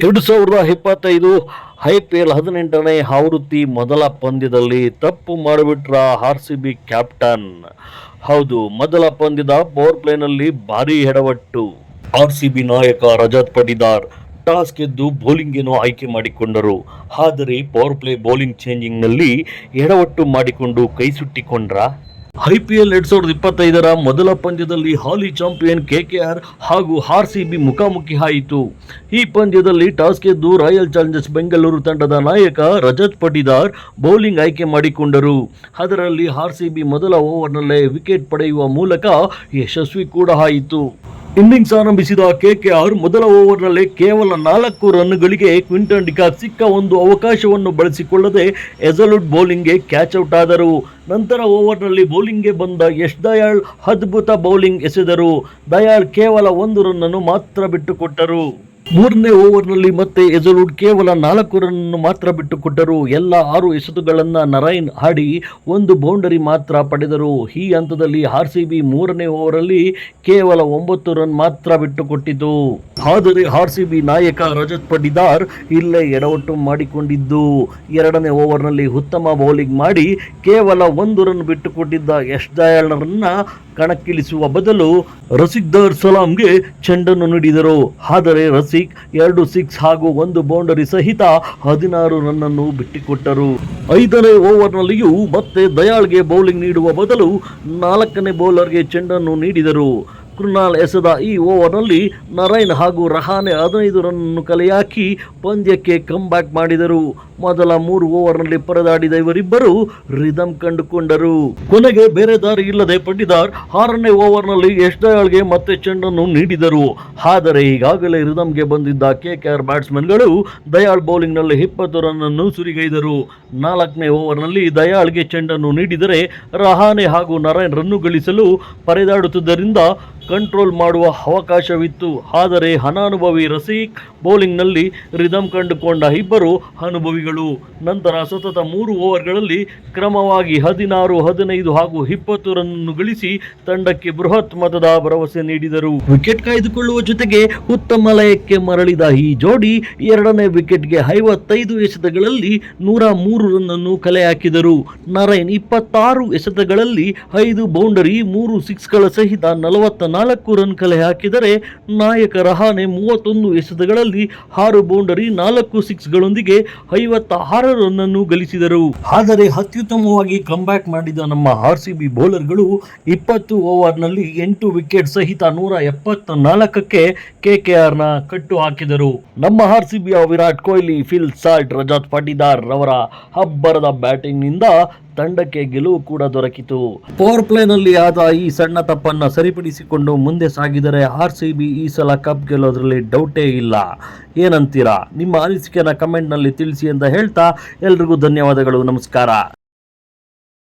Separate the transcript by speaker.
Speaker 1: ಎರಡು ಸಾವಿರದ ಇಪ್ಪತ್ತೈದು ಐ ಪಿ ಎಲ್ ಹದಿನೆಂಟನೇ ಆವೃತ್ತಿ ಮೊದಲ ಪಂದ್ಯದಲ್ಲಿ ತಪ್ಪು ಮಾಡಿಬಿಟ್ರ ಆರ್ ಸಿ ಬಿ ಕ್ಯಾಪ್ಟನ್. ಹೌದು, ಮೊದಲ ಪಂದ್ಯದ ಪವರ್ ಪ್ಲೇನಲ್ಲಿ ಭಾರಿ ಎಡವಟ್ಟು. ಆರ್ ಸಿ ಬಿ ನಾಯಕ ರಜತ್ ಪಟಿದಾರ್ ಟಾಸ್ ಗೆದ್ದು ಬೌಲಿಂಗೇನೋ ಆಯ್ಕೆ ಮಾಡಿಕೊಂಡರು. ಆದರೆ ಪವರ್ ಪ್ಲೇ ಬೌಲಿಂಗ್ ಚೇಂಜಿಂಗ್ನಲ್ಲಿ ಎಡವಟ್ಟು ಮಾಡಿಕೊಂಡು ಕೈ ಸುಟ್ಟಿಕೊಂಡ್ರ? ಐಪಿಎಲ್ ಎರಡ್ ಸಾವಿರದ ಇಪ್ಪತ್ತೈದರ ಮೊದಲ ಪಂದ್ಯದಲ್ಲಿ ಹಾಲಿ ಚಾಂಪಿಯನ್ ಕೆಕೆಆರ್ ಹಾಗೂ ಆರ್ ಸಿ ಬಿ ಮುಖಾಮುಖಿ ಆಯಿತು. ಈ ಪಂದ್ಯದಲ್ಲಿ ಟಾಸ್ ಗೆದ್ದು ರಾಯಲ್ ಚಾಲೆಂಜರ್ಸ್ ಬೆಂಗಳೂರು ತಂಡದ ನಾಯಕ ರಜತ್ ಪಟಿದಾರ್ ಬೌಲಿಂಗ್ ಆಯ್ಕೆ ಮಾಡಿಕೊಂಡರು. ಅದರಲ್ಲಿ ಆರ್ ಸಿ ಬಿ ಮೊದಲ ಓವರ್ನಲ್ಲೇ ವಿಕೆಟ್ ಪಡೆಯುವ ಮೂಲಕ ಯಶಸ್ವಿ ಕೂಡ ಆಯಿತು. ಇನ್ನಿಂಗ್ಸ್ ಆರಂಭಿಸಿದ ಕೆಕೆಆರ್ ಮೊದಲ ಓವರ್ನಲ್ಲಿ ಕೇವಲ ನಾಲ್ಕು ರನ್ಗಳಿಗೆ ಕ್ವಿಂಟನ್ ಡಿಕಾಕ್ ಸಿಕ್ಕ ಒಂದು ಅವಕಾಶವನ್ನು ಬಳಸಿಕೊಳ್ಳದೆ ಎಜಲುಡ್ ಬೌಲಿಂಗ್ಗೆ ಕ್ಯಾಚ್ ಔಟ್ ಆದರು. ನಂತರ ಓವರ್ನಲ್ಲಿ ಬೌಲಿಂಗ್ಗೆ ಬಂದ ಯಶ್ ದಯಾಳ್ ಅದ್ಭುತ ಬೌಲಿಂಗ್ ಎಸೆದರು. ದಯಾಳ್ ಕೇವಲ ಒಂದು ರನ್ನನ್ನು ಮಾತ್ರ ಬಿಟ್ಟುಕೊಟ್ಟರು. ಮೂರನೇ ಓವರ್ನಲ್ಲಿ ಮತ್ತೆ ಎಜಲುಡ್ ಕೇವಲ ನಾಲ್ಕು ರನ್ ಮಾತ್ರ ಬಿಟ್ಟುಕೊಟ್ಟರು. ಎಲ್ಲ ಆರು ಎಸೆತುಗಳನ್ನ ನರೈನ್ ಆಡಿ ಒಂದು ಬೌಂಡರಿ ಮಾತ್ರ ಪಡೆದರು. ಈ ಹಂತದಲ್ಲಿ ಆರ್ ಸಿ ಬಿ ಮೂರನೇ ಓವರಲ್ಲಿ ಕೇವಲ ಒಂಬತ್ತು ರನ್ ಮಾತ್ರ ಬಿಟ್ಟುಕೊಟ್ಟಿತು. ಆದರೆ ಆರ್ ಸಿ ಬಿ ನಾಯಕ ರಜತ್ ಪಡಿದಾರ್ ಇಲ್ಲೇ ಎಡವಟ್ಟು ಮಾಡಿಕೊಂಡಿದ್ದು. ಎರಡನೇ ಓವರ್ನಲ್ಲಿ ಉತ್ತಮ ಬೌಲಿಂಗ್ ಮಾಡಿ ಕೇವಲ ಒಂದು ರನ್ ಬಿಟ್ಟುಕೊಟ್ಟಿದ್ದ ಯಶ್ ದಯಾಳರನ್ನ ಕಣಕ್ಕಿಳಿಸುವ ಬದಲು ರಸಿಕ್ದರ್ ಸಲಾಂಗೆ ಚೆಂಡನ್ನು ನೀಡಿದರು. ಆದರೆ ರಸಿಕ್ ಎರಡು ಸಿಕ್ಸ್ ಹಾಗೂ ಒಂದು ಬೌಂಡರಿ ಸಹಿತ ಹದಿನಾರು ರನ್ನನ್ನು ಬಿಟ್ಟಿಕೊಟ್ಟರು. ಐದನೇ ಓವರ್ನಲ್ಲಿಯೂ ಮತ್ತೆ ದಯಾಳ್ಗೆ ಬೌಲಿಂಗ್ ನೀಡುವ ಬದಲು ನಾಲ್ಕನೇ ಬೌಲರ್ಗೆ ಚೆಂಡನ್ನು ನೀಡಿದರು. ಕೃಣಾಲ್ ಎಸೆದ ಈ ಓವರ್ನಲ್ಲಿ ನರೈನ್ ಹಾಗೂ ರಹಾನೆ ಹದಿನೈದು ರನ್ನನ್ನು ಕಲೆಯಾಕಿ ಪಂದ್ಯಕ್ಕೆ ಕಂಬ್ಯಾಕ್ ಮಾಡಿದರು. ಮೊದಲ ಮೂರು ಓವರ್ನಲ್ಲಿ ಪರದಾಡಿದ ಇವರಿಬ್ಬರು ರಿದಮ್ ಕಂಡುಕೊಂಡರು. ಕೊನೆಗೆ ಬೇರೆ ದಾರಿ ಇಲ್ಲದೆ ಪಟ್ಟಿದಾರ್ ಆರನೇ ಓವರ್ನಲ್ಲಿ ಯಶ್ ದಯಾಳ್ಗೆ ಮತ್ತೆ ಚೆಂಡನ್ನು ನೀಡಿದರು. ಆದರೆ ಈಗಾಗಲೇ ರಿದಮ್ಗೆ ಬಂದಿದ್ದ ಕೆ ಕೆ ಆರ್ ಬ್ಯಾಟ್ಸ್ಮನ್ಗಳು ದಯಾಳ್ ಬೌಲಿಂಗ್ನಲ್ಲಿ ಇಪ್ಪತ್ತು ರನ್ನನ್ನು ಸುರಿಗೈದರು. ನಾಲ್ಕನೇ ಓವರ್ನಲ್ಲಿ ದಯಾಳ್ಗೆ ಚೆಂಡನ್ನು ನೀಡಿದರೆ ರಹಾನೆ ಹಾಗೂ ನರೈನ್ ರನ್ನು ಗಳಿಸಲು ಪರದಾಡುತ್ತಿದ್ದರಿಂದ ಕಂಟ್ರೋಲ್ ಮಾಡುವ ಅವಕಾಶವಿತ್ತು. ಆದರೆ ಅನಾನುಭವಿ ರಸೀಕ್ ಬೌಲಿಂಗ್ನಲ್ಲಿ ರಿದಮ್ ಕಂಡುಕೊಂಡ ಇಬ್ಬರು ಅನುಭವಿಗಳು. ನಂತರ ಸತತ ಮೂರು ಓವರ್ಗಳಲ್ಲಿ ಕ್ರಮವಾಗಿ ಹದಿನಾರು, ಹದಿನೈದು ಹಾಗೂ ಇಪ್ಪತ್ತು ರನ್ನನ್ನು ಗಳಿಸಿ ತಂಡಕ್ಕೆ ಬೃಹತ್ ಮತದ ಭರವಸೆ ನೀಡಿದರು. ವಿಕೆಟ್ ಕಾಯ್ದುಕೊಳ್ಳುವ ಜೊತೆಗೆ ಉತ್ತಮ ಲಯಕ್ಕೆ ಮರಳಿದ ಈ ಜೋಡಿ ಎರಡನೇ ವಿಕೆಟ್ಗೆ ಐವತ್ತೈದು ಎಸೆತಗಳಲ್ಲಿ ನೂರ ಮೂರು ರನ್ನನ್ನು ಕಲೆ ಹಾಕಿದರು ನರೈನ್ ಇಪ್ಪತ್ತಾರು ಎಸೆತಗಳಲ್ಲಿ ಐದು, ಬೌಂಡರಿ ಮೂರು, ಸಿಕ್ಸ್ಗಳ ಸಹಿತ ನಲವತ್ತ ನಾಲ್ಕು ರನ್ ಕಲೆ ಹಾಕಿದರೆ ನಾಯಕ ರಹಾನೆ ಮೂವತ್ತೊಂದು ಎಸೆತಗಳಲ್ಲಿ ಆರು ಬೌಂಡರಿ, ನಾಲ್ಕು ಸಿಕ್ಸ್ಗಳೊಂದಿಗೆ ಐವತ್ತ ಆರು ರನ್ನನ್ನು ಗಳಿಸಿದರು. ಆದರೆ ಅತ್ಯುತ್ತಮವಾಗಿ ಕಂಬ್ಯಾಕ್ ಮಾಡಿದ ನಮ್ಮ ಆರ್ ಸಿ ಬಿ ಬೌಲರ್ಗಳು ಇಪ್ಪತ್ತು ಓವರ್ನಲ್ಲಿ ಎಂಟು ವಿಕೆಟ್ ಸಹಿತ ನೂರ ಎಪ್ಪತ್ತ ನಾಲ್ಕಕ್ಕೆ ಕೆಕೆಆರ್ನ ಕಟ್ಟು ಹಾಕಿದರು. ನಮ್ಮ ಆರ್ ಸಿ ಬಿಯ ವಿರಾಟ್ ಕೊಹ್ಲಿ, ಫಿಲ್ ಸಾಲ್ಟ್, ರಜಾತ್ ಪಾಟಿದಾರ್ ರವರ ಅಬ್ಬರದ ಬ್ಯಾಟಿಂಗ್ನಿಂದ ತಂಡಕ್ಕೆ ಗೆಲುವು ಕೂಡ ದೊರಕಿತು. ಪವರ್ ಪ್ಲೇನಲ್ಲಿ ಆದ ಈ ಸಣ್ಣ ತಪ್ಪನ್ನ ಸರಿಪಡಿಸಿಕೊಂಡು ಮುಂದೆ ಸಾಗಿದರೆ ಆರ್ ಸಿ ಬಿ ಈ ಸಲ ಕಪ್ ಗೆಲ್ಲೋದ್ರಲ್ಲಿ ಡೌಟೇ ಇಲ್ಲ. ಏನಂತೀರಾ? ನಿಮ್ಮ ಅನಿಸಿಕೆನ ಕಮೆಂಟ್ನಲ್ಲಿ ತಿಳಿಸಿ ಅಂತ ಹೇಳ್ತಾ ಎಲ್ರಿಗೂ ಧನ್ಯವಾದಗಳು. ನಮಸ್ಕಾರ.